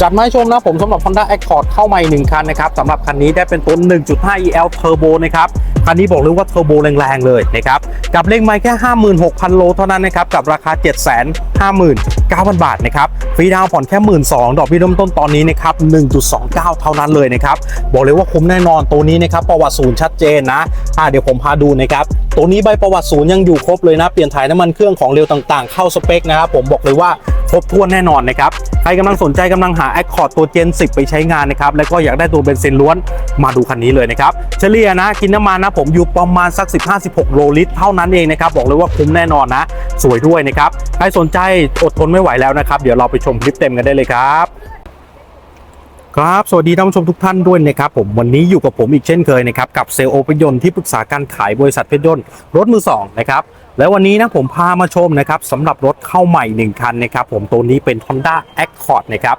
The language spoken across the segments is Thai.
จัดมาให้ชมนะผมสำหรับ Honda Accord เข้ามาหนึ่งคันนะครับสำหรับคันนี้ได้เป็นตัว 1.5 EL Turbo นะครับ คันนี้บอกเลยว่าเทอร์โบแรงๆเลยนะครับ กับเลขไม้แค่ 56,000 โลเท่านั้นนะครับ กับราคา 759,000 บาทนะครับ ฟรีดาวน์ผ่อนแค่ 12,000ดอกเบี้ยเริ่มต้นตอนนี้นะครับ 1.29 เท่านั้นเลยนะครับ บอกเลยว่าคุ้มแน่นอนตัวนี้นะครับ ประวัติศูนย์ชัดเจนนะอ่าเดี๋ยวผมพาดูนะครับ ตัวนี้ใบประวัติศูนย์ยังอยู่ครบเลยนะ เปลี่ยนถ่ายน้ำมันเครื่องของเร็วต่างๆ เข้าสเปคนะครับผมบอกเลยว่า ครบถ้วนแน่นอนนะครับใครกำลังสนใจกำลังหา Accord ตัว Gen 10 ไปใช้งานนะครับแล้วก็อยากได้ตัวเบนซินล้วนมาดูคันนี้เลยนะครับเฉลี่ยนะกินน้ำมันนะผมอยู่ประมาณสัก 15-16 โลลิตรเท่านั้นเองนะครับบอกเลยว่าคุ้มแน่นอนนะ สวยด้วยนะครับใครสนใจอดทนไม่ไหวแล้วนะครับเดี๋ยวเราไปชมคลิปเต็มกันได้เลยครับครับ สวัสดีท่านผู้ชมทุกท่านด้วยนะครับผมวันนี้อยู่กับผมอีกเช่นเคยนะครับ กับเซลล์โอเปยนต์ที่ปรึกษาการขายบริษัทเพชรยนต์รถมือสองนะครับ และวันนี้นะผมพามาชมนะครับสำหรับรถเข้าใหม่ 1 คันนะครับผมตัวนี้เป็น Honda Accord นะครับ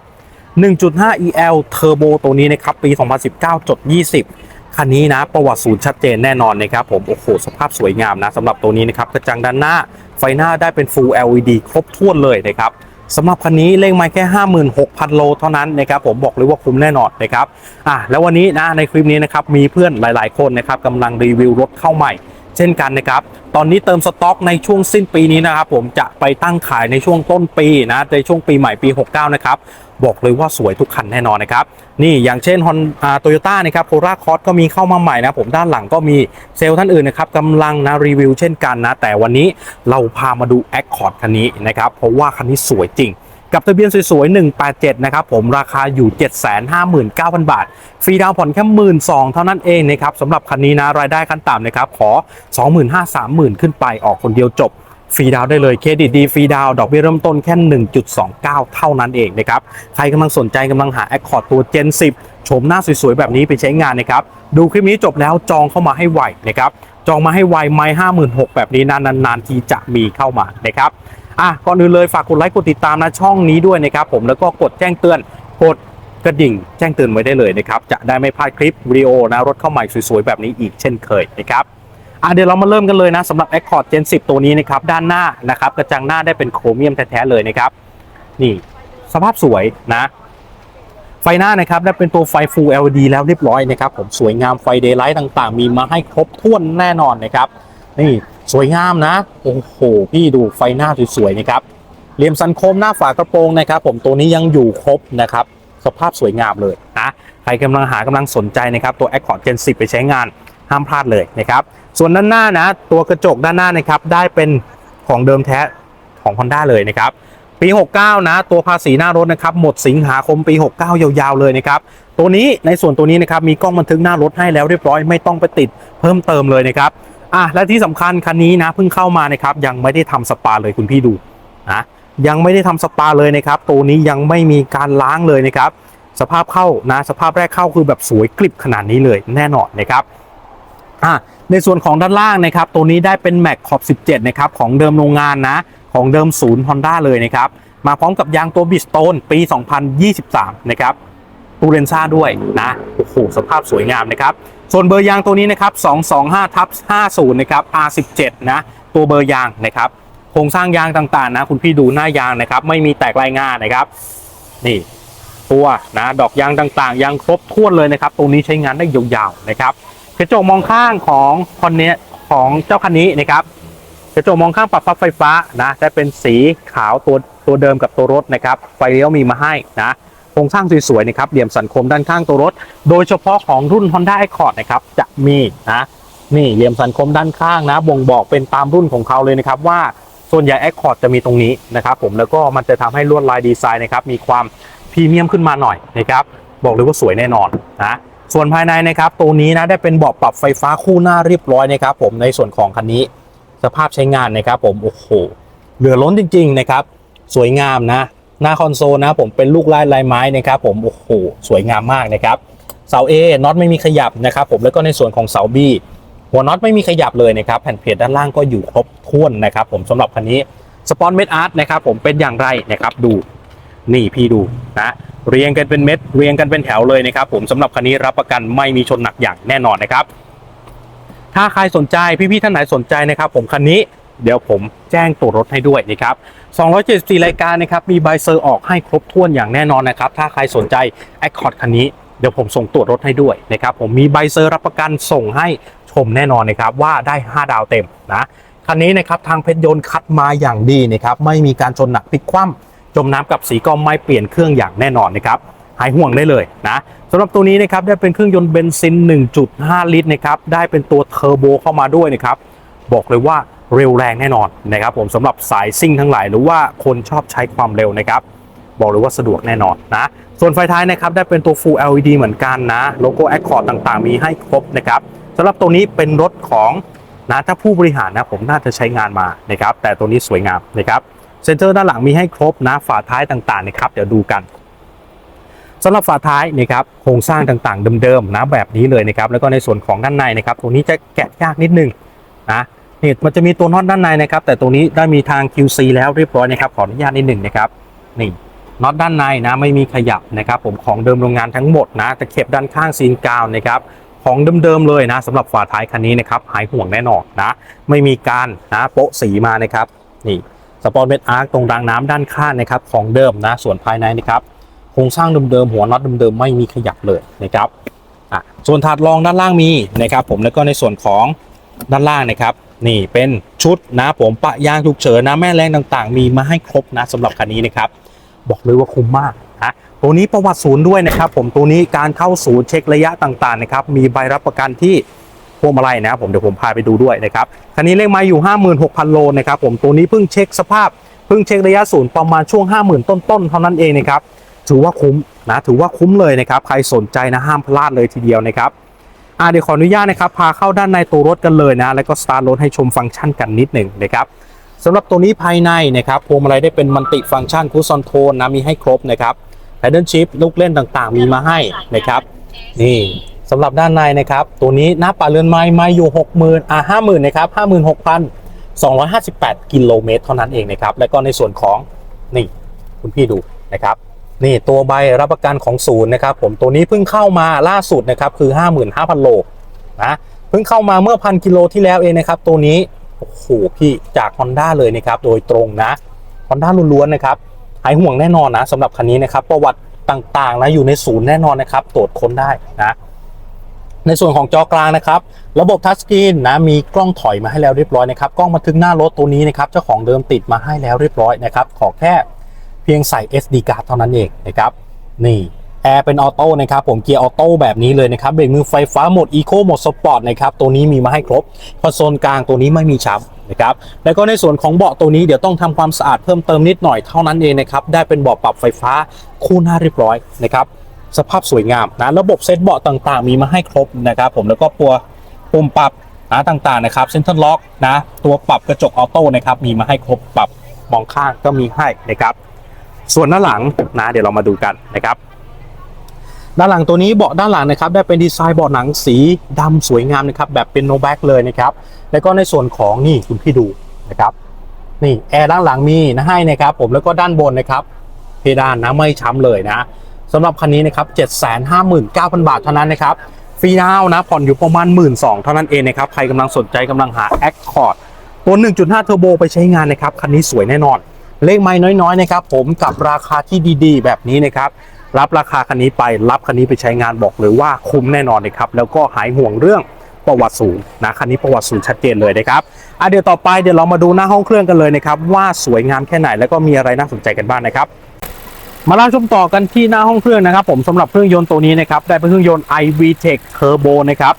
1.5 EL Turbo ตัวนี้นะครับปี 2019จด20 คันนี้นะประวัติศูนย์ชัดเจนแน่นอนนะครับผม โอ้โห สภาพสวยงามนะสำหรับตัวนี้นะครับกระจังด้านหน้า ไฟหน้าได้เป็น Full LED ครบถ้วนเลยนะครับสำหรับคันนี้เลขไมาแค่ 56,000 โลเท่านั้นนะครับผมบอกเลยว่าคุ้มแน่นอนนะครับอะแล้ววันนี้นะในคลิปนี้นะครับมีเพื่อนหลาย ๆ คนนะครับกำลังรีวิวรถเข้าใหม่ เช่นกันนะครับ ตอนนี้เติมสต็อกในช่วงสิ้นปีนี้นะครับ ผมจะไปตั้งขายในช่วงต้นปีนะในช่วงปีใหม่ปี 69 นะครับ บอกเลยว่าสวยทุกคันแน่นอนนะครับ นี่อย่างเช่นฮอนโตโยต้านะครับโคราคอสก็มีเข้ามาใหม่นะผมด้านหลังก็มีเซลล์ท่านอื่นนะครับกำลังนะรีวิวเช่นกันนะ แต่วันนี้เราพามาดู Accord คันนี้นะครับ เพราะว่าคันนี้สวยจริง กับทะเบียนสวยๆ 187 นะครับผมราคาอยู่ 759,000 บาท ฟรีดาวผ่อนแค่12,000เท่านั้นเองนะครับสำหรับคันนี้นะรายได้ขั้นต่ำนะครับขอ 25,000 30,000 ขึ้นไปออกคนเดียวจบฟรีดาวได้เลยเครดิตดีฟรีดาวดอกเบี้ยเริ่มต้นแค่ 1.29 เท่านั้นเองนะครับ ใครกำลังสนใจกำลังหา Accord ตัว Gen 10โฉมหน้าสวยๆ แบบนี้ไปใช้งานนะครับ ดูคลิปนี้จบแล้วจองเข้ามาให้ไวนะครับ จองมาให้ไวไม่ห้าหมื่นหกแบบนี้นานๆทีจะมีเข้ามานะครับ อะก่อนอื่นเลยฝากกดไลค์กดติดตามนะช่องนี้ด้วยนะครับผมแล้วก็กดแจ้งเตือนกดกระดิ่งแจ้งเตือนไว้ได้เลยนะครับจะได้ไม่พลาดคลิปวิดีโอนะรถเข้าใหม่สวยๆแบบนี้อีกเช่นเคยนะครับอะเดี๋ยวเรามาเริ่มกันเลยนะสำหรับ Accord Gen 10 ตัวนี้นะครับด้านหน้านะครับกระจังหน้าได้เป็นโครเมียมแท้ๆเลยนะครับนี่สภาพสวยนะไฟหน้านะครับได้เป็นตัวไฟ Full LED แล้วเรียบร้อยนะครับผมสวยงามไฟเดย์ไลท์ต่างๆ มีมาให้ครบถ้วนแน่นอนนะครับนี่ สวยงามนะ โอ้โห พี่ดูไฟหน้าสวยๆนะครับเหลี่ยมสันโคมหน้าฝากระโปรงนะครับ ผมตัวนี้ยังอยู่ครบนะครับ สภาพสวยงามเลยนะใครกำลังหากำลังสนใจนะครับตัว Accord Gen 10 ไปใช้งานห้ามพลาดเลยนะครับ ส่วนด้านหน้านะ ตัวกระจกด้านหน้านะครับ ได้เป็นของเดิมแท้ของ Honda เลยนะครับ ปี 69 นะ ตัวภาษีหน้ารถนะครับ หมดสิงหาคมปี 69 ยาวๆ เลยนะครับ ตัวนี้ในส่วนตัวนี้นะครับ มีกล้องบันทึกหน้ารถให้แล้วเรียบร้อย ไม่ต้องไปติดเพิ่มเติมเลยนะครับ อะและที่สำคัญคันนี้นะเพิ่งเข้ามานะครับยังไม่ได้ทำสปาเลยคุณพี่ดูนะยังไม่ได้ทำสปาเลยนะครับ ตัวนี้ยังไม่มีการล้างเลยนะครับ สภาพเข้านะสภาพแรกเข้าคือแบบสวยกริบขนาดนี้เลยแน่นอนนะครับอะในส่วนของด้านล่างนะครับ ตัวนี้ได้เป็นแม็กขอบ 17 นะครับ ของเดิมโรงงานนะ ของเดิมศูนย์ Honda เลยนะครับ มาพร้อมกับยางตัวบิสโตนปี 2023 นะครับตูเรนซ่าด้วยนะโอ้โหสภาพสวยงามนะครับ ส่วนเบอร์ยางตัวนี้นะครับ 225ทับ50 นะครับ R17 นะ ตัวเบอร์ยางนะครับ โครงสร้างยางต่างๆนะ คุณพี่ดูหน้ายางนะครับ ไม่มีแตกลายงานะครับ นี่ตัวนะ ดอกยางต่างๆยังครบถ้วนเลยนะครับ ตรงนี้ใช้งานได้ยาวๆนะครับกระจกมองข้างของคอนเนี้ยของเจ้าคันนี้นะครับกระจกมองข้างปรับพับไฟฟ้านะจะเป็นสีขาวตัวตัวเดิมกับตัวรถนะครับ ไฟเลี้ยวมีมาให้นะ โครงสร้างสวยๆนะครับเหลี่ยมสันคมด้านข้างตัวรถ โดยเฉพาะของรุ่น Honda Accord นะครับจะมีนะนี่เหลี่ยมสันคมด้านข้างนะ บ่งบอกเป็นตามรุ่นของเขาเลยนะครับว่าส่วนใหญ่ Accord จะมีตรงนี้นะครับผมแล้วก็มันจะทำให้ลวดลายดีไซน์นะครับมีความพรีเมียมขึ้นมาหน่อยนะครับบอกเลยว่าสวยแน่นอนนะส่วนภายในนะครับตัวนี้นะได้เป็นเบาะปรับไฟฟ้าคู่หน้าเรียบร้อยนะครับผมในส่วนของคันนี้ สภาพใช้งานนะครับผมโอ้โหเหลือล้นจริง ๆ นะครับ สวยงามนะ หน้าคอนโซลนะผมเป็นลูกลายลายไม้นะครับผมโอ้โหสวยงามมากนะครับเสา A น็อตไม่มีขยับนะครับผมแล้วก็ในส่วนของเสา B หัวน็อตไม่มีขยับเลยนะครับแผ่นเพจด้านล่างก็อยู่ครบถ้วนนะครับผมสำหรับคันนี้สปอนเมดอาร์ตนะครับผมเป็นอย่างไรนะครับดูนี่พี่ดูนะเรียงกันเป็นเม็ดเรียงกันเป็นแถวเลยนะครับผมสำหรับคันนี้รับประกันไม่มีชนหนักอย่างแน่นอนนะครับ ถ้าใครสนใจพี่ๆท่านไหนสนใจนะครับ ผมคันนี้ เดี๋ยวผมแจ้งตัวรถให้ด้วยนะครับ274 รายการนะครับ มีใบเซอร์ออกให้ครบถ้วนอย่างแน่นอนนะครับ ถ้าใครสนใจ Accord คันนี้ เดี๋ยวผมส่งตรวจรถให้ด้วยนะครับ ผมมีใบเซอร์รับประกันส่งให้ชมแน่นอนนะครับ ว่าได้ 5 ดาวเต็มนะคันนี้นะครับทางเพชรยนต์คัดมาอย่างดีนะครับ ไม่มีการชนหนักพลิกคว่ำจมน้ำกับสีก็ไม่เปลี่ยนเครื่องอย่างแน่นอนนะครับหายห่วงได้เลยนะสำหรับตัวนี้นะครับได้เป็นเครื่องยนต์เบนซิน 1.5 ลิตรนะครับได้เป็นตัวเทอร์โบเข้ามาด้วยนะครับ บอกเลยว่าเร็วแรงแน่นอนนะครับผมสำหรับสายซิ่งทั้งหลาย หรือว่าคนชอบใช้ความเร็วนะครับบอกเลยว่าสะดวกแน่นอนนะ ส่วนไฟท้ายนะครับได้เป็นตัว Full LED เหมือนกันนะ โลโก้ Accord ต่างๆ มีให้ครบนะครับสำหรับตัวนี้เป็นรถของนะถ้าผู้บริหารนะผมน่าจะใช้งานมานะครับแต่ตัวนี้สวยงามนะครับเซ็นเตอร์ด้านหลังมีให้ครบนะฝาท้ายต่างๆนะครับเดี๋ยวดูกันสำหรับฝาท้ายนะครับโครงสร้างต่างๆเดิมๆนะแบบนี้เลยนะครับแล้วก็ในส่วนของด้านในนะครับ ตัวนี้จะแกะยากนิดนึงนะ นี่มันจะมีตัวน็อตด้านในนะครับ แต่ตัวนี้ได้มีทาง QC แล้วเรียบร้อยนะครับขออนุญาตนิดหนึ่งนะครับนี่น็อตด้านในนะไม่มีขยับนะครับ ผมของเดิมโรงงานทั้งหมดนะตะเข็บด้านข้างซีนกาวนะครับของเดิมๆเลยนะสำหรับฝาท้ายคันนี้นะครับหายห่วงแน่นอนนะ ไม่มีการนะโปะสีมานะครับนี่สปอร์ตเมทอาร์ตรงรางน้ำด้านข้างนะครับของเดิมนะส่วนภายในนะครับโครงสร้างเดิมๆหัวน็อตเดิมๆไม่มีขยับเลยนะครับอะส่วนถาดรองด้านล่างมีนะครับ ผมแล้วก็ในส่วนของด้านล่างนะครับ นี่เป็นชุดนะผมปะยางฉุกเฉินนะแม่แรงต่างๆ มีมาให้ครบนะสำหรับคันนี้นะครับ บอกเลยว่าคุ้มมากนะตัวนี้ประวัติศูนย์ด้วยนะครับ ผมตัวนี้การเข้าศูนย์เช็คระยะต่างๆนะครับมีใบรับประกันที่พวงมาลัยนะครับผมเดี๋ยวผมพาไปดูด้วยนะครับคันนี้เลขไมาอยู่ 56,000 โลนะครับผมตัวนี้เพิ่งเช็คสภาพเพิ่งเช็คระยะศูนย์ประมาณช่วง 50,000 ต้นๆเท่านั้นเองนะครับถือว่าคุ้มนะถือว่าคุ้มเลยนะครับใครสนใจนะห้ามพลาดเลยทีเดียวนะครับ อ่าเดี๋ยวขออนุญาตนะครับพาเข้าด้านในตัวรถกันเลยนะ แล้วก็สตาร์ทรถให้ชมฟังก์ชันกันนิดหนึ่งนะครับสำหรับตัวนี้ภายในนะครับพวงมาลัยได้เป็นมัลติฟังก์ชันคูซอนโทนนะมีให้ครบนะครับแพดเดิลชิพลูกเล่นต่างๆ มีมาให้นะครับ นี่สำหรับด้านในนะครับ ตัวนี้หน้าป่าเรือนไม้ไม้อยู่ 60,000อ่า50,000นะครับ56,258 กิโลเมตรเท่านั้นเองนะครับ แล้วก็ในส่วนของนี่คุณพี่ดูนะครับ นี่ตัวใบรับประกันของศูนย์นะครับผมตัวนี้เพิ่งเข้ามาล่าสุดนะครับคือ 55,000 โลนะเพิ่งเข้ามาเมื่อพันกิโลที่แล้วเองนะครับ ตัวนี้โอ้โหพี่จาก Honda เลยนะครับโดยตรงนะ Honda ล้วนๆนะครับหายห่วงแน่นอนนะสำหรับคันนี้นะครับประวัติต่างๆนะอยู่ในศูนย์แน่นอนนะครับตรวจค้นได้นะในส่วนของจอกลางนะครับ ระบบทัชสกรีนนะมีกล้องถอยมาให้แล้วเรียบร้อยนะครับกล้องบันทึกหน้ารถตัวนี้นะครับเจ้าของเดิมติดมาให้แล้วเรียบร้อยนะครับขอแค่ เพียงใส่ SD card เท่านั้นเองนะครับนี่แอร์เป็นออโต้นะครับผมเกียร์ออโต้แบบนี้เลยนะครับเบรกมือไฟฟ้าหมดอีโคหมดสปอร์ตนะครับตัวนี้มีมาให้ครบคอนโซลกลางตัวนี้ไม่มีช้ำนะครับแล้วก็ในส่วนของเบาะตัวนี้เดี๋ยวต้องทำความสะอาดเพิ่มเติมนิดหน่อยเท่านั้นเองนะครับได้เป็นเบาะปรับไฟฟ้าคู่หน้าเรียบร้อยนะครับสภาพสวยงามนะระบบเซตเบาะต่างๆ มีมาให้ครบนะครับผมแล้วก็ตัวปุ่มปรับนะต่างๆนะครับเซ็นเตอร์ล็อกนะตัวปรับกระจกออโต้นะครับมีมาให้ครบปรับมองข้างก็มีให้นะครับ ส่วนด้านหลังนะเดี๋ยวเรามาดูกันนะครับ ด้านหลังตัวนี้เบาะด้านหลังนะครับได้เป็นดีไซน์เบาะหนังสีดำสวยงามนะครับแบบเป็นโนแบ็กเลยนะครับ แล้วก็ในส่วนของนี่คุณพี่ดูนะครับนี่แอร์ด้านหลังมีนะให้นะครับ ผมแล้วก็ด้านบนนะครับ เพดานนะไม่ช้ำเลยนะสำหรับคันนี้นะครับ 759,000 บาทเท่านั้นนะครับฟรีดาวน์นะผ่อนอยู่ประมาณ 1 2ื่นเท่านั้นเองนะครับ ใครกำลังสนใจกำลังหา Accord ตัว 1.5 เทอร์โบไปใช้งานนะครับ คันนี้สวยแน่นอน เลขไม่น้อยๆนะครับผมกับราคาที่ดีๆ แบบนี้นะครับรับราคาคันนี้ไปรับคันนี้ไปใช้งานบอกเลยว่าคุ้มแน่นอนนะครับแล้วก็หายห่วงเรื่องประวัติสูงนะคันนี้ประวัติสูงชัดเจนเลยนะครับอะเดี๋ยวต่อไปเดี๋ยวเรามาดูหน้าห้องเครื่องกันเลยนะครับว่าสวยงามแค่ไหนแล้วก็มีอะไรน่าสนใจกันบ้างนะครับมาเล่าชมต่อกันที่หน้าห้องเครื่องนะครับ ผมสำหรับเครื่องยนต์ตัวนี้นะครับได้เป็นเครื่องยนต์ iVTEC Turbo นะครับ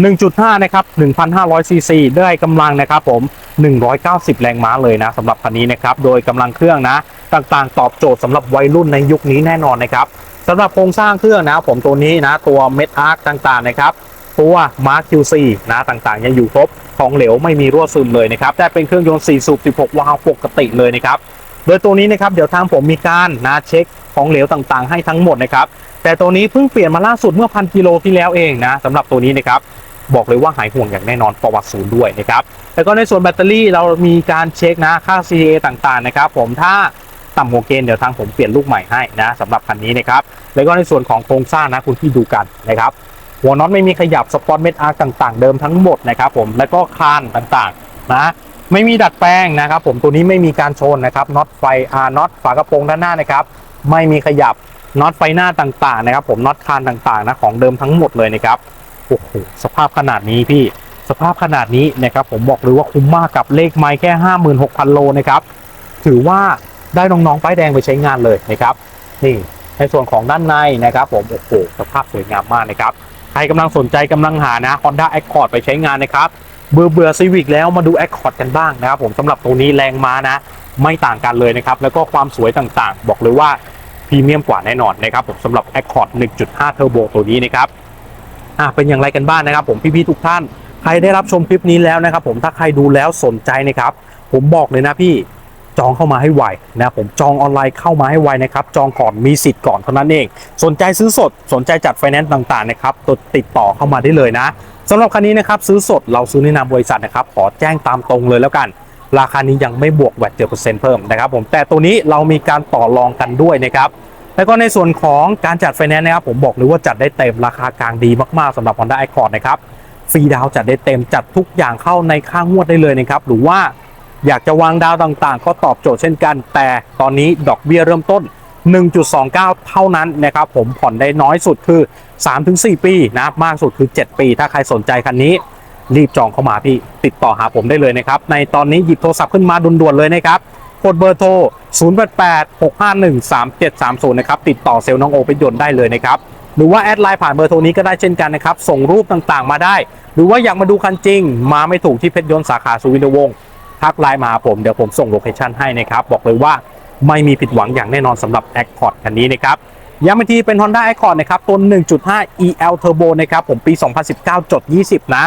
1.5 นะครับ 1,500 ซีซี ได้กำลังนะครับผม 190 แรงม้าเลยนะสำหรับคันนี้นะครับ โดยกำลังเครื่องนะ ต่างๆ ตอบโจทย์สำหรับวัยรุ่นในยุคนี้แน่นอนนะครับสำหรับโครงสร้างเครื่องนะผมตัวนี้นะ ตัวเม็ดอาร์คต่างๆ นะครับ ตัวมาร์ QC นะต่างๆ ยังอยู่ครบ ของเหลวไม่มีรั่วซึมเลยนะครับ ได้เป็นเครื่องยนต์ 4 สูบ 16 วาล์วปกติเลยนะครับ โดยตัวนี้นะครับ เดี๋ยวทางผมมีการนะเช็คของเหลวต่างๆ ให้ทั้งหมดนะครับ แต่ตัวนี้เพิ่งเปลี่ยนมาล่าสุดเมื่อพันกิโลที่แล้วเองนะสำหรับตัวนี้นะครับ บอกเลยว่าหายห่วงอย่างแน่นอนประวัติศูนย์ด้วยนะครับแล้วก็ในส่วนแบตเตอรี่เรามีการเช็คนะค่า CA ต่างๆนะครับผมถ้าต่ำหัวเกณฑ์เดี๋ยวทางผมเปลี่ยนลูกใหม่ให้นะสำหรับคันนี้นะครับแล้วก็ในส่วนของโครงสร้างนะคุณที่ดูกันนะครับหัวน็อตไม่มีขยับสปอตเม็ดอาร์ต่างๆ เดิมทั้งหมดนะครับผมแล้วก็คานต่างๆนะไม่มีดัดแปลงนะครับผมตัวนี้ไม่มีการชนนะครับน็อตไฟอ่าน็อตฝากระโปรงด้านหน้านะครับไม่มีขยับน็อตไฟหน้าต่างๆนะครับผมน็อตคานต่างๆนะของเดิมทั้งหมดเลยนะครับ โอ้โหสภาพขนาดนี้พี่สภาพขนาดนี้นะครับผมบอกเลยว่าคุ้มมากกับเลขไม้แค่ 56,000 โลนะครับถือว่าได้น้องๆป้ายแดงไปใช้งานเลยนะครับนี่ในส่วนของด้านในนะครับผมโอ้โหสภาพสวยงามมากนะครับใครกำลังสนใจกำลังหานะ Honda Accord ไปใช้งานนะครับเบื่อเบื่อซีวิกแล้วมาดู Accord กันบ้างนะครับผมสำหรับตัวนี้แรงม้านะ ไม่ต่างกันเลยนะครับ แล้วก็ความสวยต่างๆ บอกเลยว่าพรีเมียมกว่าแน่นอนนะครับผมสำหรับ Accord 1.5 Turbo ตัวนี้นะครับ อะเป็นอย่างไรกันบ้างนะครับ ผมพี่ๆทุกท่าน ใครได้รับชมคลิปนี้แล้วนะครับ ผมถ้าใครดูแล้วสนใจนะครับ ผมบอกเลยนะพี่จองเข้ามาให้ไวนะครับผมจองออนไลน์เข้ามาให้ไวนะครับ จองก่อนมีสิทธิ์ก่อนเท่านั้นเอง สนใจซื้อสดสนใจจัดไฟแนนซ์ต่างๆนะครับติดต่อเข้ามาได้เลยนะสำหรับคันนี้นะครับซื้อสดเราซื้อในนามบริษัทนะครับ ขอแจ้งตามตรงเลยแล้วกัน ราคานี้ยังไม่บวกแวดเจ็ดเปอร์เซ็นต์เพิ่มนะครับ ผมแต่ตัวนี้เรามีการต่อรองกันด้วยนะครับ แล้วก็ในส่วนของการจัดไฟแนนซ์นะครับผมบอกเลยว่าจัดได้เต็มราคากลางดีมากๆสำหรับ Honda Accord นะครับฟรีดาวจัดได้เต็มจัดทุกอย่างเข้าในค่างวดได้เลยนะครับหรือว่าอยากจะวางดาวต่างๆ ก็ตอบโจทย์เช่นกัน แต่ตอนนี้ดอกเบี้ยเริ่มต้น 1.29 เท่านั้นนะครับผมผ่อนได้น้อยสุดคือ 3-4 ปีนะมากสุดคือ 7 ปี ถ้าใครสนใจคันนี้ รีบจองเข้ามาพี่ติดต่อหาผมได้เลยนะครับในตอนนี้หยิบโทรศัพท์ขึ้นมาด่วนๆเลยนะครับ กดเบอร์โทร 0886513730 นะครับ ติดต่อเซลล์น้องโอเป็นยนต์ได้เลยนะครับ หรือว่าแอดไลน์ผ่านเบอร์โทรนี้ก็ได้เช่นกันนะครับ ส่งรูปต่างๆ มาได้ หรือว่าอยากมาดูคันจริง มาไม่ถูกที่เพชรยนต์สาขาสุวินทวงศ์ทักไลน์มาหาผม เดี๋ยวผมส่งโลเคชั่นให้นะครับ บอกเลยว่าไม่มีผิดหวังอย่างแน่นอนสำหรับ Accord คันนี้นะครับย้ำอีกทีเป็น Honda Accord นะครับตัว 1.5 EL Turbo นะครับผมปี 2019จด20 นะ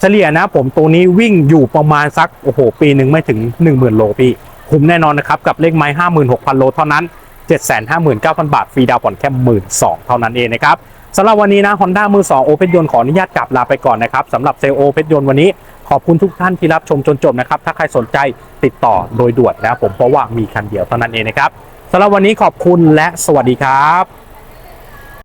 เฉลี่ยนะผมตัวนี้วิ่งอยู่ประมาณสัก โอ้โห ปีหนึ่งไม่ถึง 10,000 โลพี่ คุ้มแน่นอนนะครับ กับเลขไม้56,000โลเท่านั้น759,000บาทฟรีดาวน์ผ่อนแค่12,000เท่านั้นเองนะครับสำหรับวันนี้นะฮอนด้ามือ2โอเพนยนขออนุญาตกลับลาไปก่อนนะครับสำหรับเซลโอเพนยนวันนี้ขอบคุณทุกท่านที่รับชมจนจบนะครับ ถ้าใครสนใจติดต่อโดยด่วนนะผมเพราะว่ามีคันเดียวเท่านั้นเองนะครับสำหรับวันนี้ขอบคุณและสวัสดีครับ